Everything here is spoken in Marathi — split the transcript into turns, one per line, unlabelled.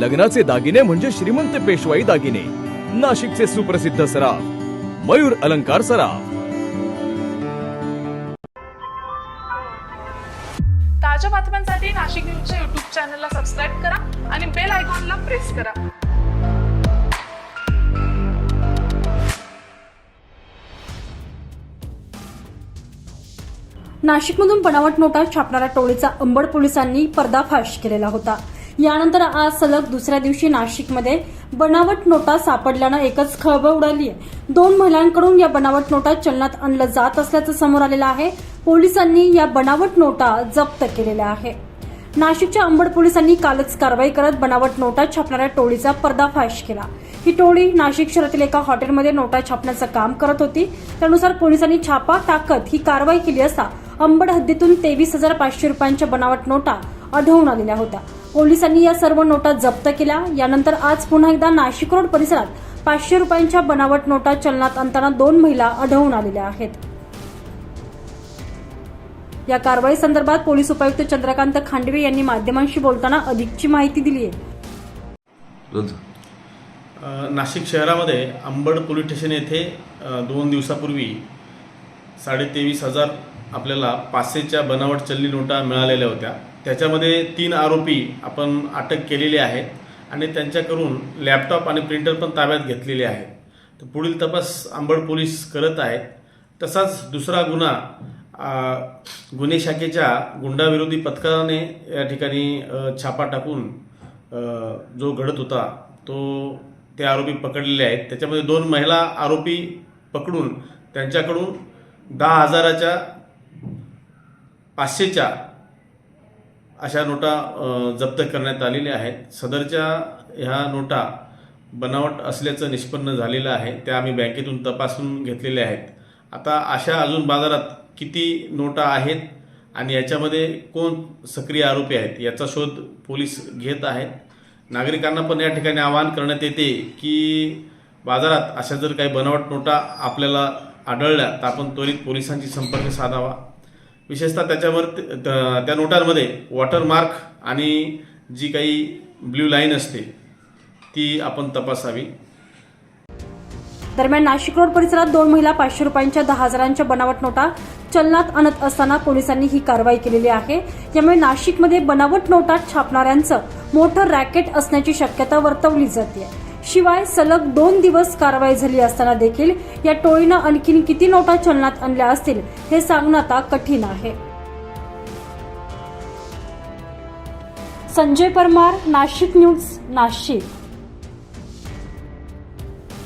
लग्नाचे दागिने म्हणजे श्रीमंत पेशवाई दागिने. नाशिकचे सुप्रसिद्ध सराफ मयूर अलंकार सराफ.
ताज्या बातम्यांसाठी नाशिक न्यूजच्या युट्यूब चॅनलला सबस्क्राईब करा आणि बेल आयकॉनला प्रेस करा.
नाशिकमधून बनावट नोटा छापणाऱ्या टोळीचा अंबड पोलिसांनी पर्दाफाश केलेला होता. यानंतर आज सलग दुसऱ्या दिवशी नाशिकमध्ये बनावट नोटा सापडल्यानं एकच खळबळ उडाली आहे. दोन महिलांकडून या बनावट नोटा चलनात आणलं जात असल्याचं समोर आलेलं आहे. पोलिसांनी या बनावट नोटा जप्त केलेल्या आहे नाशिकच्या अंबड पोलिसांनी कालच कारवाई करत बनावट नोटा छापणाऱ्या टोळीचा पर्दाफाश केला. ही टोळी नाशिक शहरातील एका हॉटेलमध्ये नोटा छापण्याचं काम करत होती. त्यानुसार पोलिसांनी छापा टाकत ही कारवाई केली असता अंबड हद्दीतून तेवीस हजार पाचशे रुपयांच्या बनावट नोटा आढळून आलेल्या होत्या. पोलिसांनी या सर्व नोटा जप्त केल्या. यानंतर आज पुन्हा एकदा नाशिक रोड परिसरात पाचशे रुपयांच्या बनावट नोटा चलनात आणताना दोन महिला आढळून आलेल्या आहेत. या कारवाई संदर्भात पोलीस उपायुक्त चंद्रकांत खांडवे यांनी माध्यमांशी बोलताना अधिकची माहिती दिली आहे.
नाशिक शहरामध्ये अंबड पोलीस स्टेशन येथे दोन दिवसापूर्वी साडेतेवीस हजार आपल्याला पाचशेच्या बनावट चलनी नोटा मिळालेल्या होत्या. त्याच्यामध्ये तीन आरोपी आपण अटक केलेले आहेत आणि त्यांच्याकडून लॅपटॉप आणि प्रिंटर पण ताब्यात घेतलेले आहेत. तर पुढील तपास आंबड पोलीस करत आहेत. तसाच दुसरा गुन्हा गुन्हे शाखेच्या गुंडाविरोधी पथकाने या ठिकाणी छापा टाकून जो घडत होता तो ते आरोपी पकडलेले आहेत. त्याच्यामध्ये दोन महिला आरोपी पकडून त्यांच्याकडून दहा हजाराच्या पाचशेच्या अशा नोटा जप्त करण्यात आलेल्या आहेत. सदरच्या ह्या नोटा बनावट असल्याचं निष्पन्न झालेलं आहे. त्या आम्ही बँकेतून तपासून घेतलेल्या आहेत. आता अशा अजून बाजारात किती नोटा आहेत आणि याच्यामध्ये कोण सक्रिय आरोपी आहेत याचा शोध पोलीस घेत आहेत. नागरिकांना पण या ठिकाणी आवाहन करण्यात येते की बाजारात अशा जर काही बनावट नोटा आपल्याला आढळल्या तर आपण त्वरित पोलिसांशी संपर्क साधावा. विशेषतः त्याच्यावर त्या नोटांमध्ये वॉटरमार्क आणि जी काही ब्ल्यू लाईन असते ती आपण तपासावी.
दरम्यान नाशिक रोड परिसरात दोन महिला पाचशे रुपयांच्या दहा हजारांच्या बनावट नोटा चलनात आणत असताना पोलिसांनी ही कारवाई केलेली आहे. यामुळे नाशिकमध्ये बनावट नोटा छापणाऱ्यांचं मोठं रॅकेट असण्याची शक्यता वर्तवली जाते शिवाय सलग दोन दिवस कारवाई झाली असताना देखील या टोळीनं आणखीन किती नोटा चलनात आणल्या असतील हे सांगणं आता कठीण आहे. संजय परमार नाशिक न्यूज नाशिक.